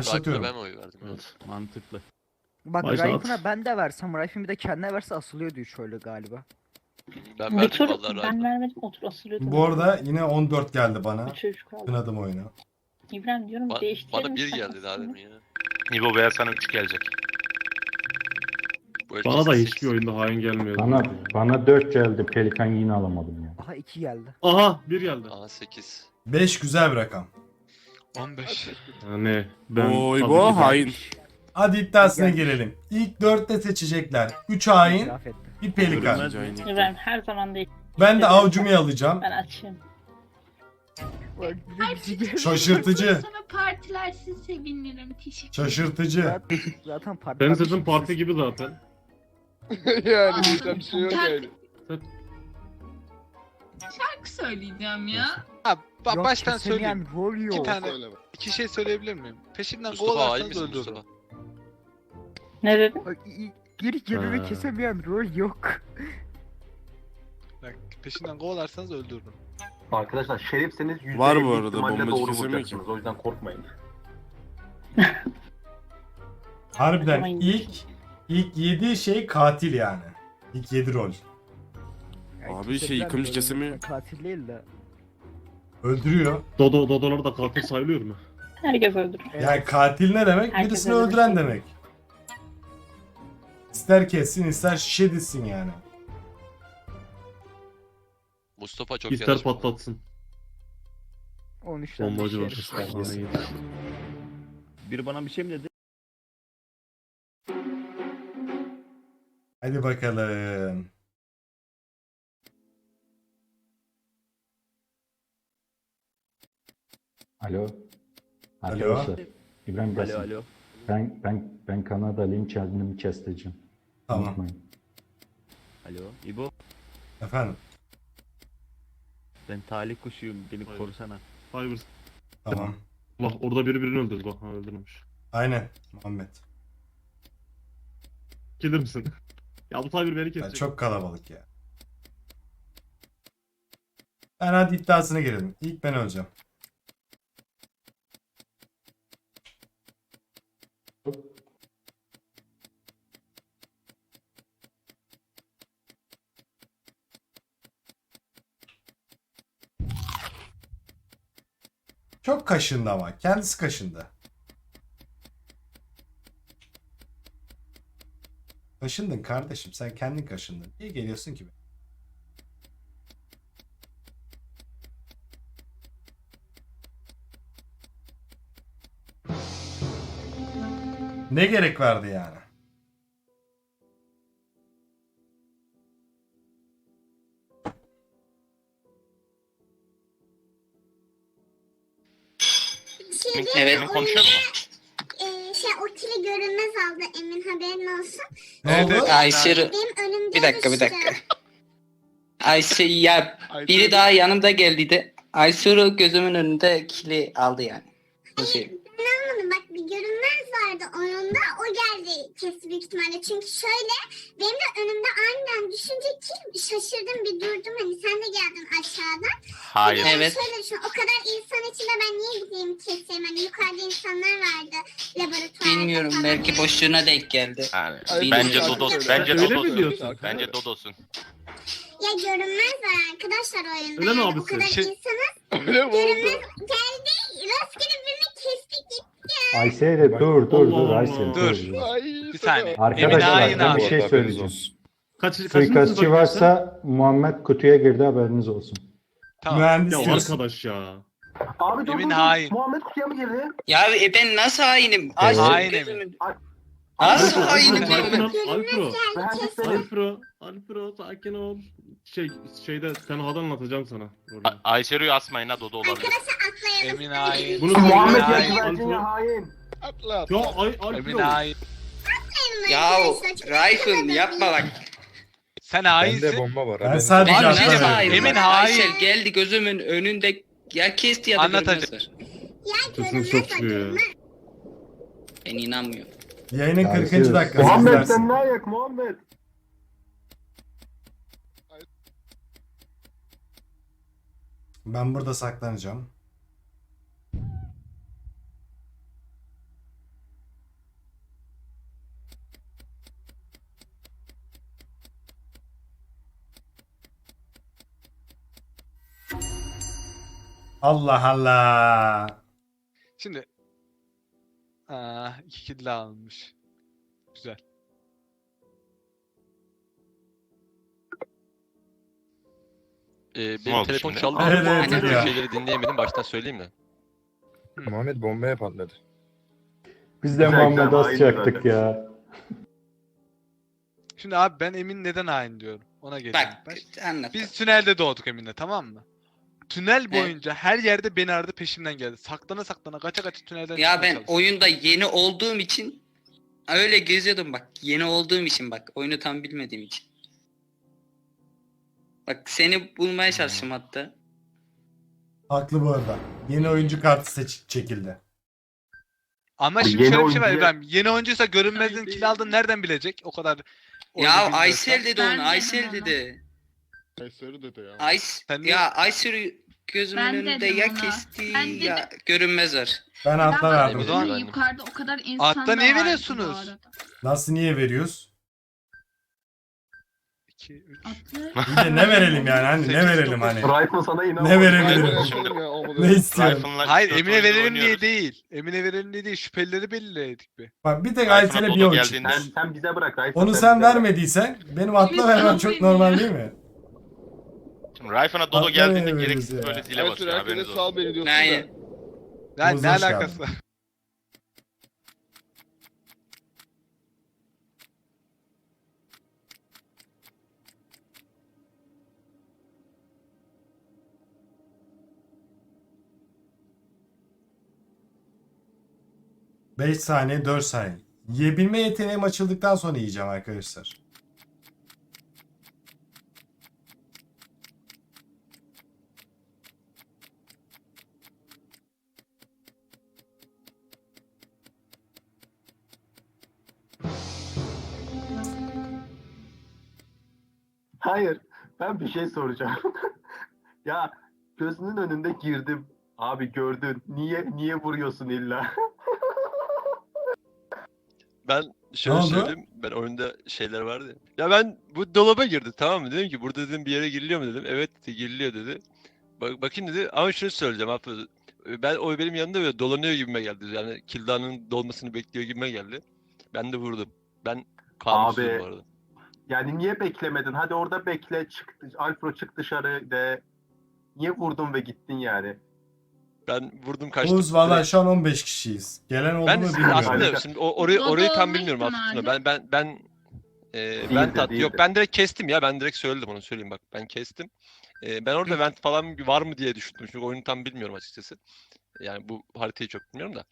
Başlatıyorum. ben oy verdim. Evet mantıklı. Bak Başlat. Raif'ine ben de versem Raif'in bir de kendine verse asılıyor diyor şöyle galiba. Ben verdim tur vallahi ben vermedim otur asılıyordum. Bu arada yine 14 geldi bana. Üç kaldı. Kınadım oyunu. İbrahim diyorum Ba- değiştirelim. bana bir geldi daha demin ya. Nibo veya sana 3 gelecek. Bu Bana da kesin hiçbir sekiz. oyunda hain gelmiyor. Bana bana 4 geldi. Pelikan yine alamadım ya. Aha 2 geldi. Aha bir geldi. Aa 8. 5 güzel bir rakam. 15. Yani ben Oy bu hain. Hadi iddiasına Gelmiş. girelim. İlk 4'te seçecekler. 3 hain, İtiraf etti. bir pelikan. İbrahim her zaman değil. Ben de avcumu alacağım. Ben açayım. Şaşırtıcı. Partilersin sevinirim. Teşekkür Şaşırtıcı. Zaten, parti. Benim sesim parti gibi zaten. yani diyeceğim bir şey yok yani. Şarkı söyleyeceğim ya. Ha, ba- Yok, baştan kesemeyen söyleyeyim. İki yok. tane, iki şey söyleyebilir miyim? Peşimden gol Mustafa hain atarsanız misin öldürürüm. Mustafa? Ne dedin? Bak, i- i- Bir yerimi Ha. kesemeyen rol yok. Bak, peşinden gol atarsanız öldürürüm. Arkadaşlar şerifseniz yüzde Var bu elli arada, ihtimalle bombacı doğru vuracaksınız. O yüzden korkmayın. Harbiden ilk ilk 7 şey katil yani. İlk 7 rol. Abi şey, kesebilen yıkımcı kesemiyor. Katil değil de. Öldürüyor. Dodo dodolar da katil sayılıyor mu? Herkes öldürür. Yani katil ne demek? Herkes Birisini öldürür. öldüren demek. İster kessin ister şişe dizsin yani. Mustafa çok İster yanlış. patlatsın. 13 tane Bombacı var. şerif. Hain. Biri bana bir şey mi dedi? Hadi bakalım. Alo. Alo. Arkadaşlar. İbrahim Alo alo. Ben ben ben Kanadalıyım kendimi kestireceğim. Tamam. Unutmayın. Alo. İbo. Efendim. Ben talih kuşuyum. Beni korusana. Hayır. Tamam. Bak orada biri birini öldürdü. Bak ha öldürmüş. Aynen. Muhammed. Gelir misin? ya bu Tayfur beni Ya kesecek. çok kalabalık ya. Ben hadi iddiasına girelim. İlk ben öleceğim. Çok kaşındı ama. Kendisi kaşındı. Kaşındın kardeşim. Sen kendin kaşındın. Niye geliyorsun ki? Ne gerek vardı yani? Evet. konuşuyor mu? şey o kili görünmez aldı Emin haberin olsun. Ne oldu? Ayşe Benim önümde bir dakika bir düştü. dakika. Ayşe ya biri daha yanımda geldiydi. Ayşe gözümün önünde kili aldı yani. Bu şey. Ben anlamadım bak bir görünmez vardı oyunda o kesti büyük ihtimalle. Çünkü şöyle benim de önümde aniden düşünce ki şaşırdım bir durdum hani sen de geldin aşağıdan. Hayır. De Evet. Şöyle düşün o kadar insan içinde ben niye gideyim keseyim hani yukarıda insanlar vardı laboratuvarda Bilmiyorum falan. belki boşluğuna denk geldi. Yani, bence Dodos. Bence Dodos'un. Bence Dodos'un. Ya görünmez arkadaşlar oyunda. Öyle mi yani. abisi? O kadar Şey- insanız Öyle mi görünmez oldu? geldi rastgele birini kesti gitti. Ayşe de dur dur dur Allah. dur. Dur. Bir saniye. Arkadaşlar Emin hain ben bir şey söyleyeceğim. Kaç, Suikastçı varsa Muhammed kutuya girdi haberiniz olsun. Tamam. Mühendis? Ya diyorsun. arkadaş ya. Abi dur Emin dur, dur. hain. Muhammed kutuya mı girdi? Ya e, ben nasıl hainim? Aç Hain gözümün- Ay- Nasıl hainim Alpro, ben? Alpro, Alpro, Mühendis benim. Alpro, Alpro, sakin ol. Şey, şeyde tenhadan anlatacağım sana. Orada. Ayşeru'yu asmayın ha Dodo olabilir. Arkadaşlar. Emin hain. Bunu Muhammed Emin hain. Atla atla. Ya ay, Emin Alpro. hain. Ya Raif'im yapma bak. Sen hainsin. bomba var. Ben sadece Abi atlamıyorum. nasıl hain? Emin Bak, hain. Aysel geldi gözümün önünde ya kesti ya da Anlatacak. görmezler. Ya Sesini ya. Ben inanmıyorum. Yayının Ya 40. siz- dakikası Muhammed izlersin. sen ne ayak Muhammed? Ben burada saklanacağım. Allah Allah. Şimdi. Aa, iki kill daha almış. Güzel. Ee, Ne benim oldu telefon şimdi? çaldı. Evet, evet, bu ya. şeyleri dinleyemedim. Baştan söyleyeyim mi? Muhammed bombaya patladı. Biz de Güzel, Muhammed güzel, hain ya. Şimdi abi ben Emin neden hain diyorum. Ona geleceğim. Bak Ben- anlat. Biz tünelde doğduk Emin'le tamam mı? Tünel Evet. boyunca her yerde beni aradı peşimden geldi. Saklana saklana kaça kaça tünelden Ya çıkmaya ben çalıştı. oyunda yeni olduğum için öyle geziyordum bak. Yeni olduğum için bak. Oyunu tam bilmediğim için. Bak seni bulmaya çalıştım hatta. Haklı bu arada. Yeni oyuncu kartı seç çekildi. Ama şimdi yeni şöyle bir şey var oyuncuya- İbrahim. Yeni oyuncuysa görünmezliğin kill aldığını nereden bilecek? O kadar oyunu Ya bilmiyorsa. Aysel dedi Ben onu. Aysel onu. dedi. Kayseri dedi ya. Ays Sen ya Aysel gözümün Ben önünde dedim ya ona. kesti Ben ya görünmez var. Ben atla verdim. O zaman- yukarıda o kadar insan Altta da niye vardı veriyorsunuz? arada. Nasıl niye veriyoruz? 2 3 Atlı. Bir de ne verelim yani hani ne Sekiz, verelim dokuz. hani. Rifle sana inan. Ne verebilirim? Ne? Rifle'lar Hayır dört Emine verelim diye oynuyoruz. değil. Emine verelim diye değil. Şüphelileri belirledik be. Bak bir tek Aysel'e bir geldiğinde- çıktı. Sen, sen bize bırak Rifle. Onu sen vermediysen benim atla vermem çok normal değil mi? Rifle'ına Dodo Atla geldiğinde veriyoruz gereksiz ya. böyle zile basıyor haberiniz olsun. beni diyorsun Yani Yani Oğuz ne hoş alakası var? Beş saniye 4 saniye. Yiyebilme yeteneğim açıldıktan sonra yiyeceğim arkadaşlar. Hayır. Ben bir şey soracağım. ya gözünün önünde girdim. Abi gördün. Niye niye vuruyorsun illa? Ben şöyle Ne oldu? söyleyeyim. Ben oyunda şeyler vardı ya. Ya ben bu dolaba girdim tamam mı? Dedim ki burada dedim bir yere giriliyor mu dedim. Evet dedi giriliyor dedi. Bak, bakayım dedi ama şunu söyleyeceğim abi. Ben o benim yanında böyle dolanıyor gibime geldi. Yani kildanın dolmasını bekliyor gibime geldi. Ben de vurdum. Ben kanunsuzum Abi, bu arada. Yani niye beklemedin? Hadi orada bekle. Çık, Alfro çık dışarı de. Niye vurdun ve gittin yani? Ben vurdum kaçtım. Oğuz valla şu an 15 kişiyiz. Gelen oldu Ben mu bilmiyorum. aslında şimdi orayı, orayı tam bilmiyorum aslında. Ben ben ben e, Değildir, vent at değildir. yok ben direkt kestim ya ben direkt söyledim onu söyleyeyim bak ben kestim. E, ben orada vent falan var mı diye düşündüm çünkü oyunu tam bilmiyorum açıkçası. Yani bu haritayı çok bilmiyorum da.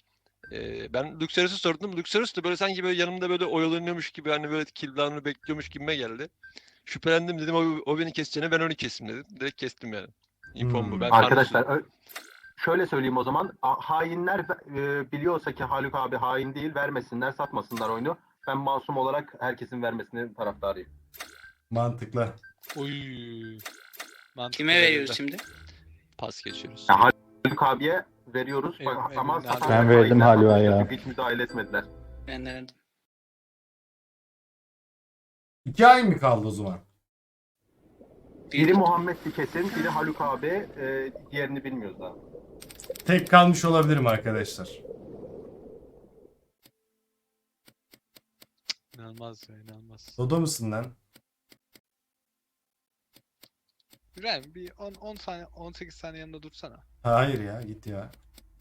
E, ben Luxerius'u sordum. Luxerius da böyle sanki böyle yanımda böyle oyalanıyormuş gibi hani böyle killdown'u bekliyormuş gibime geldi. Şüphelendim dedim o, o beni keseceğine ben onu kestim dedim. Direkt kestim yani. İnfom Hmm. bu. Ben Arkadaşlar şöyle söyleyeyim o zaman. Hainler e, biliyorsa ki Haluk abi hain değil vermesinler satmasınlar oyunu. Ben masum olarak herkesin vermesini taraftarıyım. Mantıklı. Oy. Mantıklı Kime veriyoruz şimdi? pas geçiyoruz. Ya Haluk abiye veriyoruz. Bak, ama Emin abi. satanlar Ben verdim Haluk'a satmışlar ya. çünkü Hiç müdahale etmediler. Ben de verdim. İki ay mı kaldı o zaman? Biri Muhammed'di kesin, biri Haluk abi, e, diğerini bilmiyoruz daha. Tek kalmış olabilirim arkadaşlar. İnanılmaz ya inanılmaz. Dodo musun lan? İbrahim bir 10 10 saniye 18 saniye yanında dursana. Hayır ya git ya.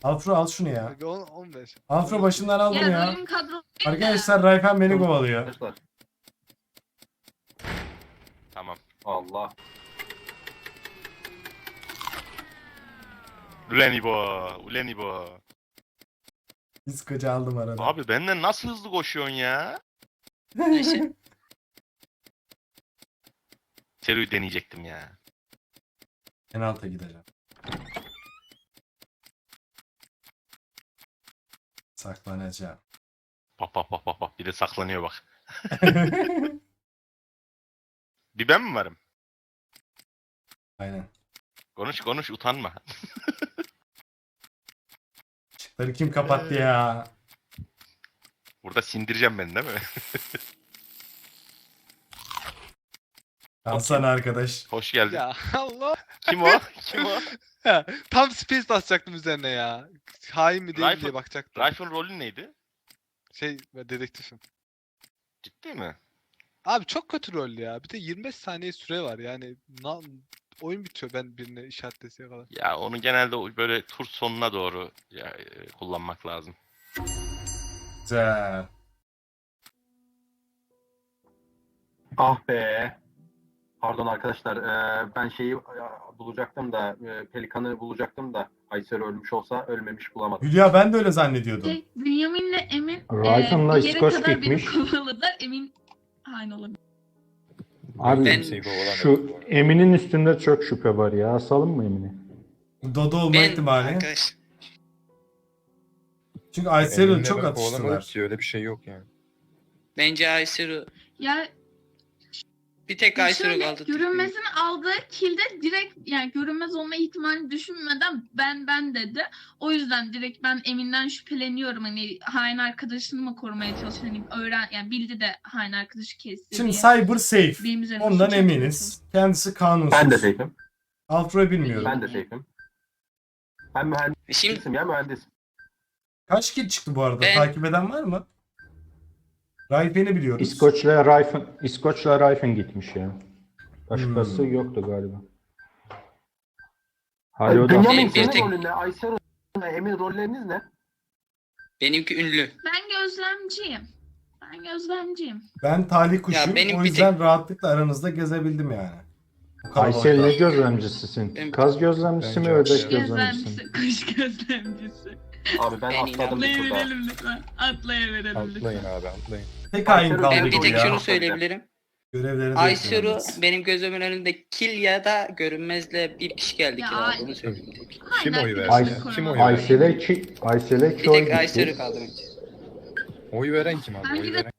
Alfro al şunu ya. Bir 10 15. Alfro başından al bunu Ya ya. bölüm kadro Arkadaşlar Raykan beni kovalıyor. Arkadaşlar. Tamam. Allah. Ulen İbo. Ulen İbo. Biz koca aldım arada. Abi benden nasıl hızlı koşuyorsun ya? Seru'yu deneyecektim ya. En alta gideceğim. Saklanacağım. Bak bak bak bak bak bir de saklanıyor bak. Bir ben mi varım? Aynen. Konuş konuş utanma. Işıkları kim kapattı ya? Burada sindireceğim beni değil mi? Alsana arkadaş. Hoş geldin. Ya Allah. Kim o? Kim o? Ya, tam space basacaktım üzerine ya. Hain mi değil mi Rifle- diye bakacaktım. Rifle'ın rolü neydi? Şey ben dedektifim. Ciddi mi? Abi çok kötü rol ya. Bir de 25 saniye süre var yani. Na, oyun bitiyor ben birine işaretleseye kadar. Ya onu genelde o böyle tur sonuna doğru ya, e, kullanmak lazım. Güzel. Ah be. Pardon arkadaşlar. eee, ben şeyi e, bulacaktım da e, Pelikan'ı bulacaktım da Ayser ölmüş olsa ölmemiş bulamadım. Hülya ben de öyle zannediyordum. Şey, Bünyamin'le Emin Ryzen'la e, bir yere İskoç kadar gitmiş. beni kovaladılar. Emin hain olabilir. Abi Ben- şu Emin'in üstünde çok şüphe var ya. Asalım mı Emin'i? Dodo olma Ben ihtimali. arkadaş Çünkü Aysel'i çok atıştılar. öyle bir şey yok yani. bence Ayseru Ya bir tek şöyle kaldı. görünmezin aldığı kilde direkt yani görünmez olma ihtimalini düşünmeden ben ben dedi. O yüzden direkt ben Emin'den şüpheleniyorum. Hani hain arkadaşını mı korumaya çalışıyor? Hani öğren yani bildi de hain arkadaşı kesti Şimdi diye. Cyber safe. Benim üzerime Ondan suç eminiz. Kendisi kanunsuz. Ben de safe'im. Alfro'yu bilmiyorum. Ben de safe'im. Ben mühendisim Şimdi ya mühendis. Kaç kill çıktı bu arada? Ben- Takip eden var mı? Rayfen'i biliyoruz. İskoç'la Ryfen, İskoç'la Ryfen gitmiş ya. Başkası Hmm. yoktu galiba. Hadi o da. Senin tek- rolün ne? Ayser ne? Emin rolleriniz ne? benimki ünlü. Ben gözlemciyim. Ben gözlemciyim. Ben talih kuşuyum. benim o yüzden rahatlıkla aranızda gezebildim yani. Aysel ne gözlemcisisin? Ben- Kaz gözlemcisi mi ördek Aysel. gözlemcisi kuş gözlemcisi. Abi ben Ben atladım bir Atlayıverelim turda. lütfen. Atlayıverelim lütfen. abi atlayın. Tek hain kaldı Ben bir tek ya. şunu söyleyebilirim. Görevlerini de yapıyoruz. benim gözümün önünde kill ya da görünmezle bir kişi geldi Ya kill ay- aldı. Onu söyleyeyim. Hain Kim oy verdi? korumak Kim oy? Aysel'e ki Aysel'e Bir oy tek gitti. kaldı bence. Oy veren kim abi? Oy de- veren.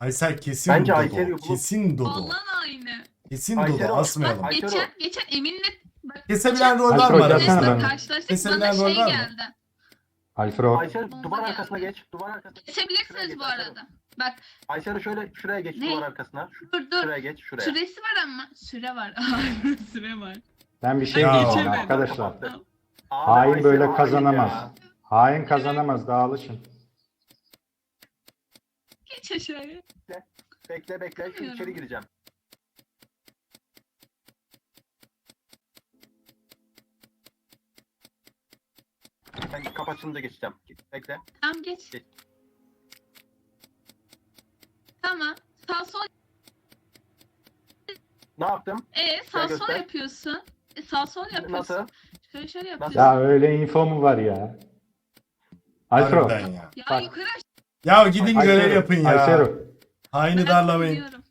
Aysel kesin Bence Dodo. Aysel'i bulup- Kesin Dodo. Allah'ın aynı. Kesin Aysel'i Dodo. Asmayalım. Bak geçen, o. geçen Emin'le bak, Kesebilen rol var gelsene aranızda? ben. karşılaştık Kesebilen bana şey var mı? geldi. Alfred. Ayser duvar arkasına geç. Duvar arkasına. Kesebilirsiniz bu arada. Bak Ayser şöyle şuraya geç Ne? duvar arkasına. Şu- dur dur. Şuraya geç şuraya. Süresi var ama. Süre var. Süre var. Ben bir şey diyeceğim arkadaşlar. Abi, Hain Ayser böyle kazanamaz. ya. Hain kazanamaz dağılışın. Geç aşağıya. Bekle bekle şu Bilmiyorum. içeri gireceğim. Ben kapı açılınca geçeceğim. Bekle. Tamam geç. Geç. Tamam. Sağ sol. Ne yaptım? E sağ sol göster. yapıyorsun. E, sağ sol yapıyorsun. Nasıl? Şöyle şöyle yapıyorsun. Ya öyle info mu var ya? Harbiden ya. Ya Bak. yukarı Ya gidin görev yapın ya. Ayseru. Haini ben darlamayın. biliyorum.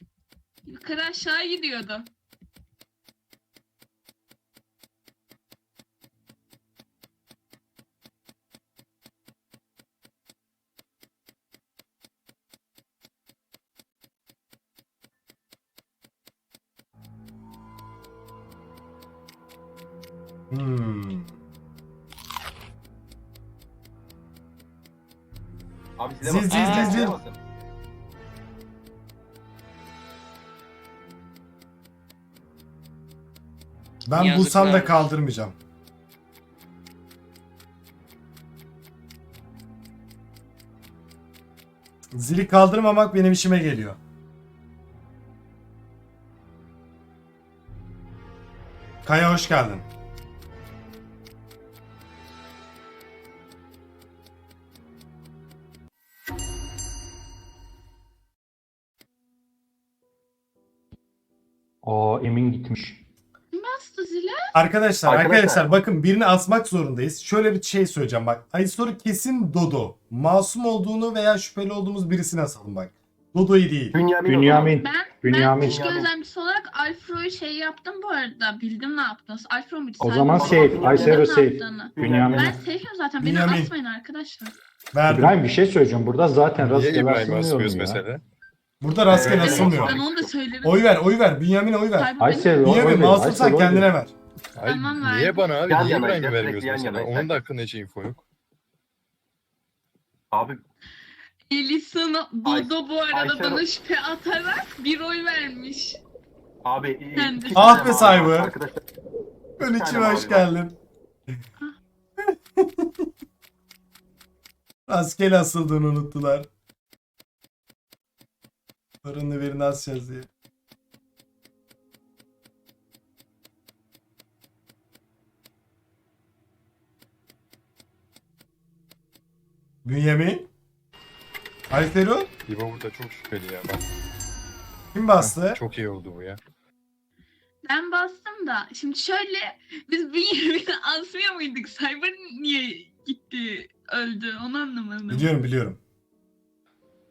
Yukarı aşağı gidiyordu. Hmm. Abi size Zil, zil, zil, zil. size basın. Ben Yazıklar bulsam da kaldırmayacağım. Zili kaldırmamak benim işime geliyor. Kaya hoş geldin. Emin gitmiş. Bastı zile? Arkadaşlar, Arkadaşlar. arkadaşlar bakın birini asmak zorundayız. Şöyle bir şey söyleyeceğim bak. Aysoru kesin Dodo. Masum olduğunu veya şüpheli olduğumuz birisini asalım bak. Dodo'yu değil. Bünyamin. Bünyamin. Ben Bünyamin. ben iş gözlemcisi olarak Alfro'yu şey yaptım bu arada. Bildim ne yaptınız. Alfro muydu? O zaman mıydı? safe. Bildim Ayseru ne safe. yaptığını. Bünyamin. Ben safe'im zaten. Beni Bünyamin. asmayın arkadaşlar. Verdim. İbrahim bir şey söyleyeceğim. Burada zaten Niye rastgele asılmıyor asmıyoruz ya? mesela? Burada rastgele Evet, asılmıyor. Ben onu da söyledim. Oy ver, oy ver. Bünyamin'e oy ver. Benim- Aysel oy Bünyamin ver. masumsan Aysel oy ver. kendine ver. Hayır, Tamam, niye verdim. bana abi? Yan niye İbrahim'i sürekli vermiyorsun yan mesela? yanayız. Onun da hakkında hiç info yok. Abi Elisa'nın Dodo bu arada Ayşe- bana şüphe atarak bir oy vermiş. abi. Kendisi. Ah be. Arkadaşlar Ben tane içime mavi hoş var. geldin. Rastgele asıldığını unuttular. Paranı verin asacağız diye. Bünyamin? Ayferu? İbo burada çok şüpheli ya. Bak, Kim bastı? çok iyi oldu bu ya. Ben bastım da. Şimdi şöyle biz bir asmıyor muyduk? Cyber niye gitti öldü onu anlamadım. Biliyorum biliyorum.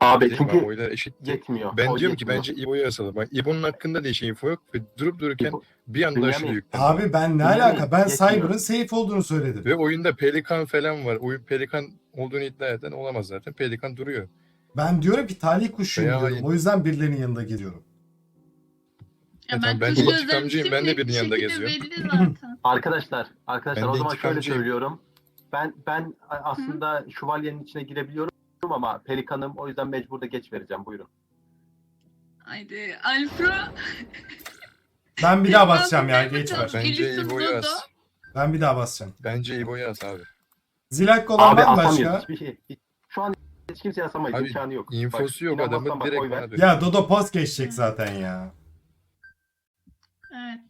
Abi Değil mi? çünkü Oylar eşit. yetmiyor. Ben O diyorum ki yetmiyor. bence İbo'yu asalım. Bak İbo'nun hakkında da hiç info yok ve durup dururken İbo- bir anda Bünyamin. aşırı yüklendi. Abi ben ne Bünyamin, alaka? Ben yetmiyor. Cyber'ın safe olduğunu söyledim. Ve oyunda pelikan falan var. Oyun pelikan olduğunu iddia eden olamaz zaten. Pelikan duruyor. Ben diyorum ki talih kuşuyum Veya diyorum. hayır. O yüzden birilerinin yanında giriyorum. Ya Evet, ben kuşu intikamcıyım, ben de birinin yanında geziyorum. belli zaten. Arkadaşlar, arkadaşlar Ben o de zaman şöyle intikamcıyım. söylüyorum. Ben ben aslında şövalyenin içine girebiliyorum ama pelikanım o yüzden mecbur da geç vereceğim. Buyurun. Haydi Alfro. Ben bir daha basacağım ya. Geç ver. Bence Dodo. as. Ben bir daha basacağım. Bence İbo'yu as abi. Zilak olan Abi var mı atamıyoruz başka? hiçbir şey. Şu an hiç kimse yasamayız. Abi, imkanı yok. infosu yok inanmazsan adamın bak, direkt oy ver. bana. Ya Dodo post geçecek zaten ya. Evet.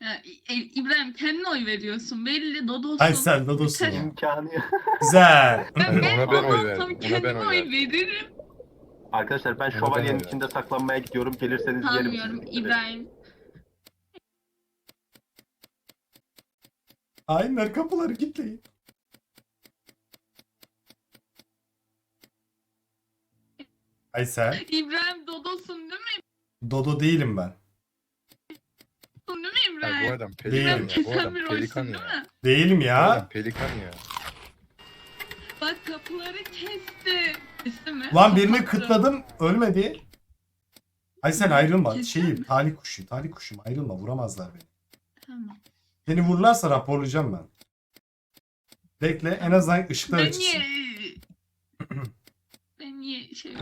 Ya, İ- İbrahim kendine oy veriyorsun. Belli Dodo'sun. Ay sen Dodo'sun ya. İmkanı yok. Güzel. Ben ona ben oy verdim. Ona kendime ben oy oy veririm. Arkadaşlar ben şövalyenin ben içinde saklanmaya gidiyorum. Gelirseniz yerim Tanımıyorum sizi. İbrahim. Hainler kapıları kilitleyin. Ay sen. İbrahim Dodo'sun değil mi? Dodo değilim ben. Değil bu adam Değil. pelikan ya. Bu adam bir pelikan oysun değil ya. mi? Değilim Bu ya. adam pelikan ya. Bak kapıları kesti. Kesti mi? Lan birini Kapattı. kıtladım. Ölmedi. Ay sen ayrılma. Kesin Şeyim mi? talih kuşu. Talih kuşum ayrılma. Vuramazlar beni. Tamam. Seni vururlarsa raporlayacağım ben. Bekle en azından ışıklar Ben açılsın. niye... ben niye şey...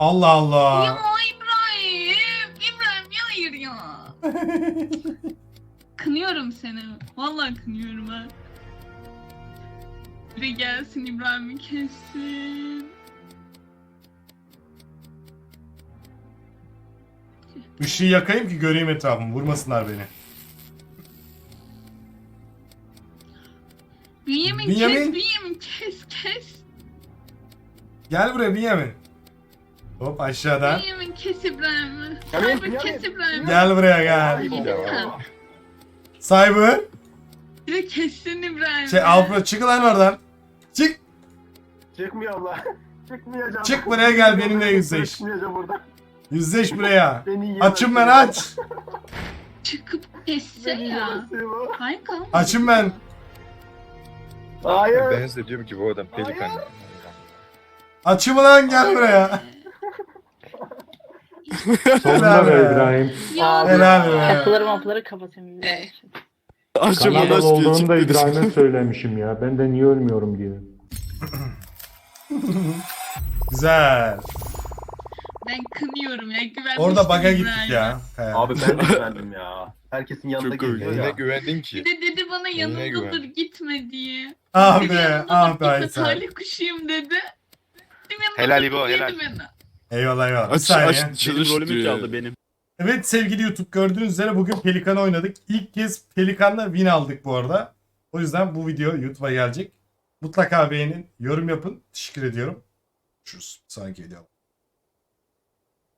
Allah Ya Allah. İbrahim! İbrahim ya hayır ya. Kınıyorum seni. Vallahi kınıyorum ha. Biri gelsin İbrahim'i kessin. Işığı yakayım ki göreyim etrafımı. Vurmasınlar beni. Bünyamin, Bünyamin. kes, Bünyamin kes, kes. Gel buraya Bünyamin. Hop aşağıdan. Bünyamin kes İbrahim'i. Cyber kes. İbrahim'i. Gel buraya gel. Cyber. Bir de kessin İbrahim'i. Şey Alfred çık lan oradan. Çık. Çıkmıyorum lan. Çıkmayacağım. Çık buraya gel benimle yüzleş. Çıkmayacağım burada. Yüzleş buraya. Açım ben aç. Çıkıp kesse ya. Hayır kalma. Açım ben. Hayır. Ben size diyorum ki bu adam pelikan ya. Açım lan gel buraya. Sonunda be. İbrahim. Ya Helal be. Kapıları mapıları kapatayım. Eh. Kanadalı olduğumu da İbrahim'e söylemişim ya. Ben de niye ölmüyorum diye. Güzel. Ben kınıyorum ya. Güvenmiştim Orada baga gittik İbrahim'e. ya. He. Abi ben de güvendim ya. Herkesin yanında Çok geziyor Neyine ya. güvendin Bir ki? de dedi bana yanımdadır güven? gitme diye. Ah Dedi be, ah be gitme, Aysel. Talih kuşuyum dedi. Dedim Helal İbo, helal. beni. Eyvallah eyvallah. Bir saniye. rolümü çaldı benim. Evet sevgili YouTube gördüğünüz üzere bugün Pelikan oynadık. İlk kez Pelikan'la win aldık bu arada. O yüzden bu video YouTube'a gelecek. Mutlaka beğenin, yorum yapın. Teşekkür ediyorum. Şu sonraki videoda.